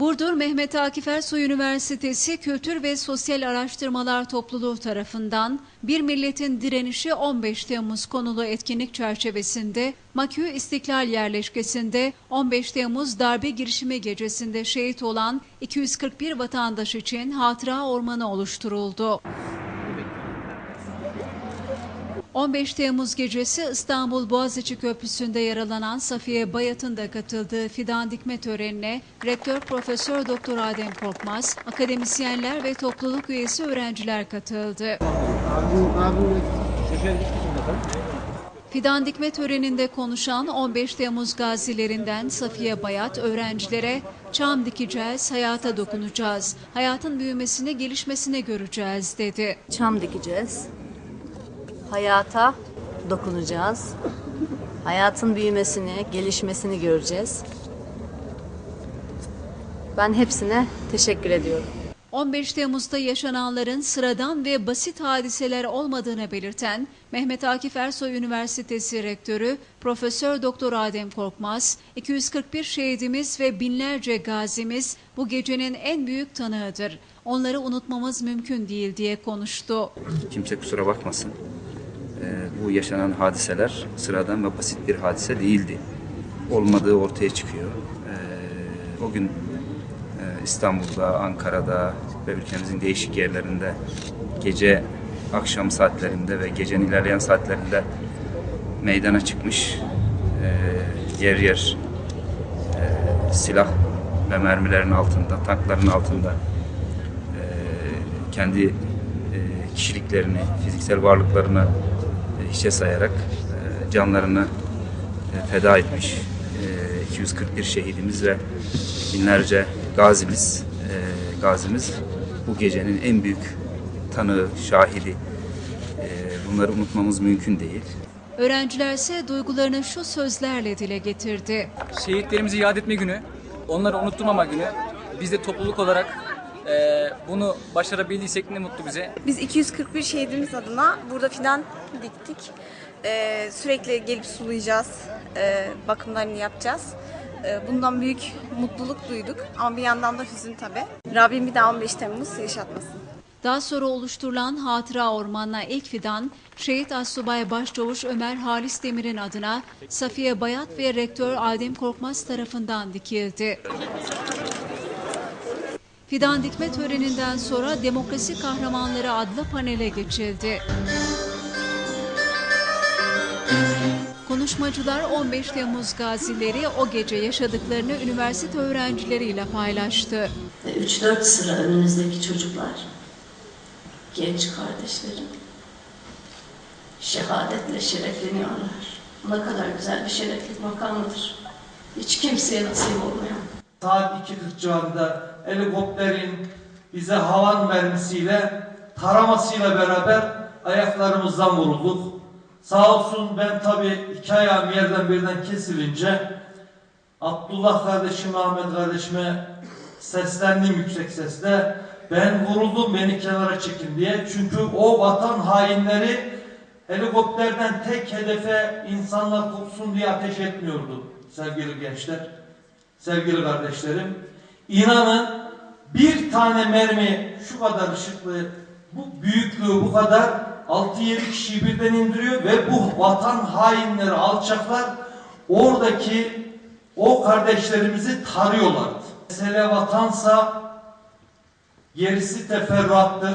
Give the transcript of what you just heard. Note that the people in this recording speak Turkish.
Burdur Mehmet Akif Ersoy Üniversitesi Kültür ve Sosyal Araştırmalar Topluluğu tarafından Bir Milletin Direnişi 15 Temmuz konulu etkinlik çerçevesinde Makü İstiklal Yerleşkesi'nde 15 Temmuz darbe girişimi gecesinde şehit olan 241 vatandaş için hatıra ormanı oluşturuldu. 15 Temmuz gecesi İstanbul Boğaziçi Köprüsü'nde yaralanan Safiye Bayat'ın da katıldığı fidan dikme törenine Rektör Profesör Doktor Adem Korkmaz, akademisyenler ve topluluk üyesi öğrenciler katıldı. Fidan dikme töreninde konuşan 15 Temmuz gazilerinden Safiye Bayat öğrencilere çam dikeceğiz, hayata dokunacağız, hayatın büyümesini, gelişmesini göreceğiz dedi. çam dikeceğiz. Hayata dokunacağız. Hayatın büyümesini, gelişmesini göreceğiz. Ben hepsine teşekkür ediyorum. 15 Temmuz'da yaşananların sıradan ve basit hadiseler olmadığını belirten Mehmet Akif Ersoy Üniversitesi Rektörü Profesör Doktor Adem Korkmaz, 241 şehidimiz ve binlerce gazimiz bu gecenin en büyük tanığıdır. Onları unutmamız mümkün değil diye konuştu. Kimse kusura bakmasın. Ee, bu yaşanan hadiseler sıradan ve basit bir hadise değildi. Olmadığı ortaya çıkıyor. Ee, o gün e, İstanbul'da, Ankara'da ve ülkemizin değişik yerlerinde gece akşam saatlerinde ve gecenin ilerleyen saatlerinde meydana çıkmış e, yer yer e, silah ve mermilerin altında, tankların altında kendi kişiliklerini, fiziksel varlıklarını hiçe sayarak e, canlarını e, feda etmiş e, 241 şehidimiz ve binlerce gazimiz, e, gazimiz bu gecenin en büyük tanığı, şahidi. E, bunları unutmamız mümkün değil. Öğrenciler ise duygularını şu sözlerle dile getirdi. şehitlerimizi yad etme günü, onları unutturmama günü. Biz de topluluk olarak e, bunu başarabildiysek ne mutlu bize. Biz 241 şehidimiz adına burada fidan diktik. Ee, sürekli gelip sulayacağız, ee, bakımlarını yapacağız. Ee, bundan büyük mutluluk duyduk ama bir yandan da hüzün tabii. Rabbim bir daha 15 Temmuz yaşatmasın. Daha sonra oluşturulan hatıra ormanına ilk fidan, Şehit Assubay Başçavuş Ömer Halis Demir'in adına Safiye Bayat ve Rektör Adem Korkmaz tarafından dikildi. Fidan dikme töreninden sonra Demokrasi Kahramanları adlı panele geçildi. Konuşmacılar 15 Temmuz gazileri o gece yaşadıklarını üniversite öğrencileriyle paylaştı. 3-4 sıra önünüzdeki çocuklar, genç kardeşlerim, şehadetle şerefleniyorlar. Ne kadar güzel bir şereflik makamıdır. Hiç kimseye nasip olmayan. Saat 2.40 civarında helikopterin bize havan mermisiyle taramasıyla beraber ayaklarımızdan vurulduk. Sağ olsun ben tabi iki ayağım yerden birden kesilince Abdullah kardeşim, Ahmet kardeşime seslendim yüksek sesle. Ben vuruldum beni kenara çekin diye. Çünkü o vatan hainleri helikopterden tek hedefe insanlar kopsun diye ateş etmiyordu sevgili gençler sevgili kardeşlerim. İnanın bir tane mermi şu kadar ışıklı, bu büyüklüğü bu kadar 6-7 kişiyi birden indiriyor ve bu vatan hainleri, alçaklar oradaki o kardeşlerimizi tarıyorlardı. Mesele vatansa gerisi teferruattır.